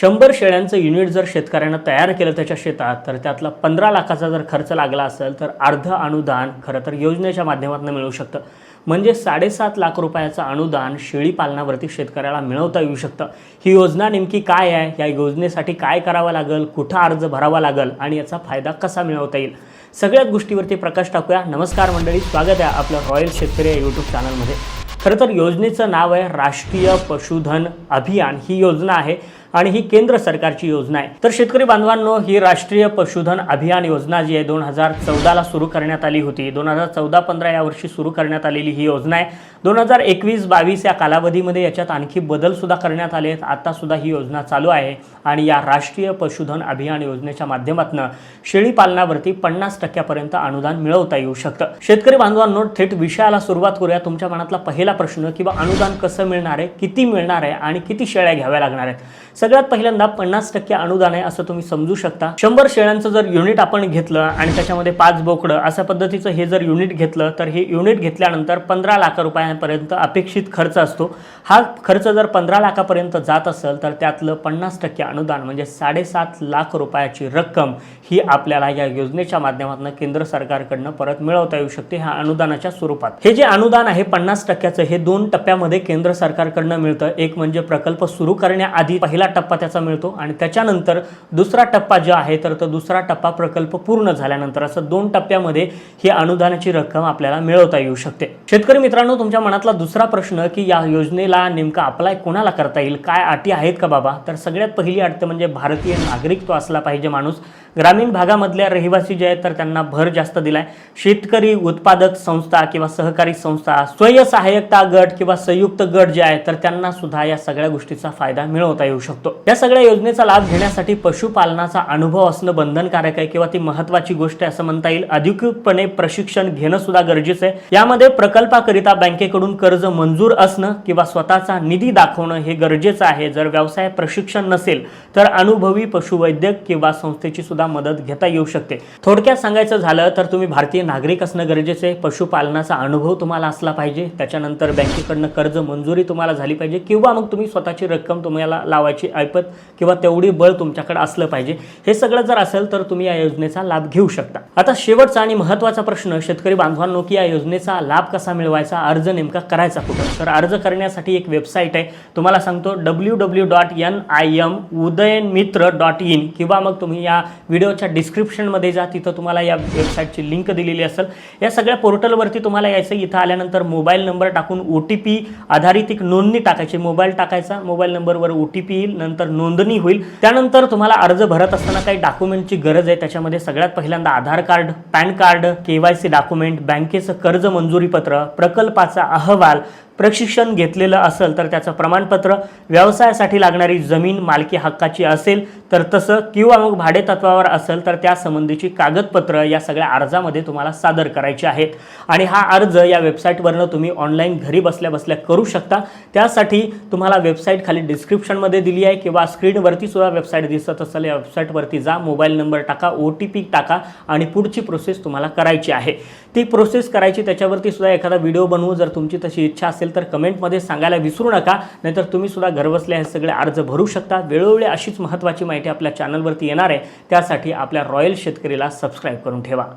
शंभर शेळ्यांचं युनिट जर शेतकऱ्यानं तयार केलं त्याच्या शेतात तर त्यातला पंधरा लाखाचा जर खर्च लागला असेल तर अर्ध अनुदान खरं तर योजनेच्या माध्यमातून मिळू शकतं. म्हणजे साडेसात लाख रुपयाचं अनुदान शेळी पालनावरती शेतकऱ्याला मिळवता येऊ शकतं. ही योजना नेमकी काय आहे? या योजनेसाठी काय करावं लागेल? कुठं अर्ज भरावा लागेल? आणि याचा फायदा कसा मिळवता येईल? सगळ्याच गोष्टीवरती प्रकाश टाकूया. नमस्कार मंडळी स्वागत आहे आपलं रॉयल शेतकरी या यूट्यूब चॅनलमध्ये खरं तर योजनेचं नाव आहे राष्ट्रीय पशुधन अभियान. ही योजना आहे. आणि ही केंद्र सरकारची योजना आहे. तर शेतकरी बांधवांनो ही राष्ट्रीय पशुधन अभियान योजना जी आहे दोन हजार चौदाला सुरू करण्यात आली होती. दोन हजार चौदा पंधरा या वर्षी सुरू करण्यात आलेली ही योजना आहे. दोन हजार एकवीस बावीस या कालावधीमध्ये याच्यात आणखी बदल सुद्धा करण्यात आले आहेत. आता सुद्धा ही योजना चालू आहे आणि या राष्ट्रीय पशुधन अभियान योजनेच्या माध्यमातून शेळी पालनावरती पन्नास टक्क्यापर्यंत अनुदान मिळवता येऊ शकतं. शेतकरी बांधवांनो थेट विषयाला सुरुवात करूया. तुमच्या मनातला पहिला प्रश्न किंवा अनुदान कसं मिळणार आहे किती मिळणार आहे आणि किती शेळ्या घ्याव्या लागणार आहेत? सगळ्यात पहिल्यांदा पन्नास टक्के अनुदान आहे असं तुम्ही समजू शकता. शंभर शेळ्यांचं जर युनिट आपण घेतलं आणि त्याच्यामध्ये पाच बोकडं अशा पद्धतीचं हे जर युनिट घेतलं तर हे युनिट घेतल्यानंतर पंधरा लाख रुपयांपर्यंत अपेक्षित खर्च असतो. हा खर्च जर पंधरा लाखापर्यंत जात असेल तर त्यातलं पन्नास टक्के अनुदान म्हणजे साडेसात लाख रुपयाची रक्कम ही आपल्याला या योजनेच्या माध्यमातून केंद्र सरकारकडनं परत मिळवता येऊ शकते ह्या अनुदानाच्या स्वरूपात. हे जे अनुदान आहे पन्नास टक्क्याचं हे दोन टप्प्यामध्ये केंद्र सरकारकडनं मिळतं. एक म्हणजे प्रकल्प सुरू करण्याआधी पहिला टप्पा त्याचा मिळतो आणि त्याच्यानंतर दुसरा टप्पा जो आहे तर तो दुसरा टप्पा प्रकल्प पूर्ण झाल्यानंतर असं दोन टप्प्यामध्ये ही अनुदानाची रक्कम आपल्याला मिळवता येऊ शकते. शेतकरी मित्रांनो तुमच्या मनातला दुसरा प्रश्न की या योजनेला नेमका अप्लाय कोणाला करता येईल काय अटी आहेत का बाबा? तर सगळ्यात पहिली अट म्हणजे भारतीय नागरिक तो असला पाहिजे माणूस. ग्रामीण भागामधल्या रहिवासी जे आहेत तर त्यांना भर जास्त दिला आहे शेतकरी उत्पादक संस्था किंवा सहकारी संस्था स्वयंसहाय्यकता गट किंवा संयुक्त गट जे आहेत तर त्यांना सुद्धा या सगळ्या गोष्टीचा फायदा मिळवता येऊ शकतो. या सगळ्या योजनेचा लाभ घेण्यासाठी पशुपालनाचा अनुभव असणं बंधनकारक आहे किंवा ती महत्वाची गोष्ट आहे असं म्हणता येईल. अधिकृतपणे प्रशिक्षण घेणं सुद्धा गरजेचं आहे. यामध्ये प्रकल्पाकरिता बँकेकडून कर्ज मंजूर असणं किंवा स्वतःचा निधी दाखवणं हे गरजेचं आहे. जर व्यवसाय प्रशिक्षण नसेल तर अनुभवी पशुवैद्यक किंवा संस्थेची सुद्धा मदत घेता येऊ शकते. थोडक्यात सांगायचं झालं तर तुम्ही भारतीय नागरिक असणं गरजेचं आहे. पशुपालनाचा अनुभव तुम्हाला असला पाहिजे. त्याच्यानंतर बँकेकडनं कर्ज मंजुरी तुम्हाला झाली पाहिजे. किंवा मग तुम्ही स्वतःची रक्कम तुम्हाला लावायची ऐपत किंवा तेवढी बळ तुमच्याकडे असलं पाहिजे. हे सगळं जर असेल तर तुम्ही या योजनेचा लाभ घेऊ शकता. आता शेवटचा आणि महत्त्वाचा प्रश्न शेतकरी बांधवांनो की या योजनेचा लाभ कसा मिळवायचा? अर्ज नेमका करायचा कुठं? तर अर्ज करण्यासाठी एक वेबसाईट आहे. तुम्हाला सांगतो W W dot N I M Udayan Mitra dot in किंवा मग तुम्ही या व्हिडिओच्या डिस्क्रिप्शनमध्ये जा तिथं तुम्हाला या वेबसाईटची लिंक दिलेली असेल. या सगळ्या पोर्टलवरती तुम्हाला यायचं इथं आल्यानंतर मोबाईल नंबर टाकून ओ टी पी आधारित एक नोंदणी टाकायची. मोबाईल टाकायचा मोबाईल नंबरवर ओ टी पी येईल नंतर नोंदणी होईल. त्यानंतर तुम्हाला अर्ज भरत असताना काही डॉक्युमेंटची गरज आहे. त्याच्यामध्ये सगळ्यात पहिल्यांदा Aadhaar card PAN card K Y C document बँकेचं कर्ज मंजुरीपत्र प्रकल्पाचा अहवाल प्रशिक्षण घेतलेलं असेल तर त्याचं प्रमाणपत्र व्यवसायासाठी लागणारी जमीन मालकी हक्काची असेल तर तसं किंवा मग भाडे तत्वावर असेल तर त्या संबंधीची कागदपत्र या सगळ्या अर्जामध्ये तुम्हाला सादर करायची आहेत. आणि हा अर्ज या वेबसाईटवरनं तुम्ही ऑनलाईन घरी बसल्या बसल्या करू शकता. त्यासाठी तुम्हाला वेबसाईट खाली डिस्क्रिप्शनमध्ये दिली आहे किंवा स्क्रीनवरती सुद्धा वेबसाईट दिसत असेल या वेबसाईटवरती जा मोबाईल नंबर टाका ओ टी पी टाका आणि पुढची प्रोसेस तुम्हाला करायची आहे. ती प्रोसेस करायची त्याच्यावरती सुद्धा एखादा व्हिडिओ बनवू जर तुमची तशी इच्छा असेल असेल तर कमेंटमध्ये सांगायला विसरू नका. नाहीतर तुम्ही सुद्धा घरबसल्या हे सगळे अर्ज भरू शकता. वेळोवेळी अशीच महत्त्वाची माहिती आपल्या चॅनलवरती येणार आहे. त्यासाठी आपल्या रॉयल शेतकरीला सबस्क्राईब करून ठेवा.